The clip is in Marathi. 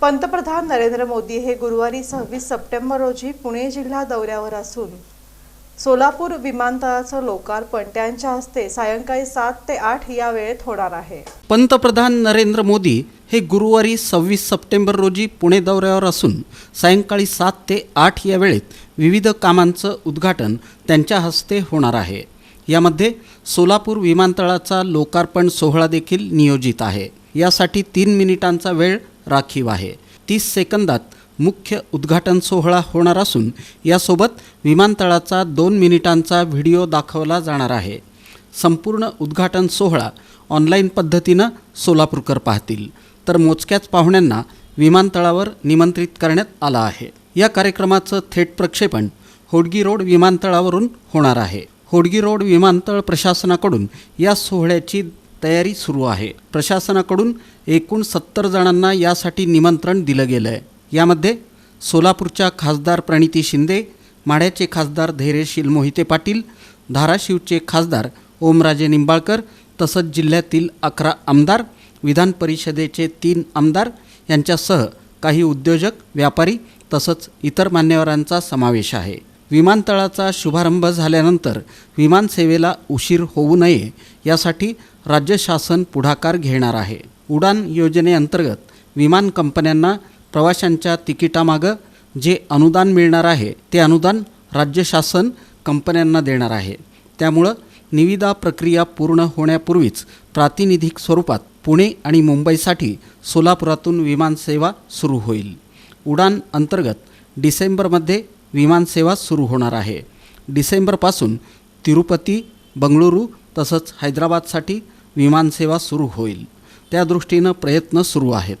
पंतप्रधान नरेंद्र मोदी हे गुरुवारी सव्वीस सप्टेंबर रोजी पुणे जिल्हा दौऱ्यावर असून सोलापूर विमानतळाचं लोकार्पण त्यांच्या हस्ते सायंकाळी सात ते आठ या वेळेत होणार आहे. पंतप्रधान नरेंद्र मोदी हे गुरुवारी सव्वीस सप्टेंबर रोजी पुणे दौऱ्यावर असून सायंकाळी सात ते आठ या वेळेत विविध कामांचं उद्घाटन त्यांच्या हस्ते होणार आहे. यामध्ये सोलापूर विमानतळाचा लोकार्पण सोहळा देखील नियोजित आहे. यासाठी तीन मिनिटांचा वेळ राखीव आहे. तीस सेकंदात मुख्य उद्घाटन सोहळा होणार असून यासोबत विमानतळाचा दोन मिनिटांचा व्हिडिओ दाखवला जाणार आहे. संपूर्ण उद्घाटन सोहळा ऑनलाईन पद्धतीनं सोलापूरकर पाहतील. तर मोजक्याच पाहुण्यांना विमानतळावर निमंत्रित करण्यात आलं आहे. या कार्यक्रमाचं थेट प्रक्षेपण होडगी रोड विमानतळावरून होणार आहे. होडगी रोड विमानतळ प्रशासनाकडून या सोहळ्याची तयारी सुरू आहे. प्रशासनाकडून एकूण सत्तर जणांना यासाठी निमंत्रण दिलं गेलं आहे यामध्ये सोलापूरच्या खासदार प्रणिती शिंदे माढ्याचे खासदार धैर्यशील मोहिते पाटील धाराशिवचे खासदार ओमराजे निंबाळकर तसंच जिल्ह्यातील अकरा आमदार विधान परिषदेचे तीन आमदार यांच्यासह काही उद्योजक व्यापारी तसंच इतर मान्यवरांचा समावेश आहे. विमानतळाचा शुभारंभ झाल्यानंतर विमानसेवेला उशीर होऊ नये यासाठी राज्य शासन पुढाकार घेणार आहे. उडान योजनेअंतर्गत विमान कंपन्यांना प्रवाशांच्या तिकिटामागं जे अनुदान मिळणार आहे ते अनुदान राज्य शासन कंपन्यांना देणार आहे. त्यामुळं निविदा प्रक्रिया पूर्ण होण्यापूर्वीच प्रातिनिधिक स्वरूपात पुणे आणि मुंबईसाठी सोलापुरातून विमानसेवा सुरू होईल. उडान अंतर्गत डिसेंबरमध्ये विमानसेवा सुरू होणार आहे. डिसेंबरपासून तिरुपती बंगळुरू तसंच हैदराबादसाठी विमानसेवा सुरू होईल. त्या दृष्टीनं प्रयत्न सुरू आहेत.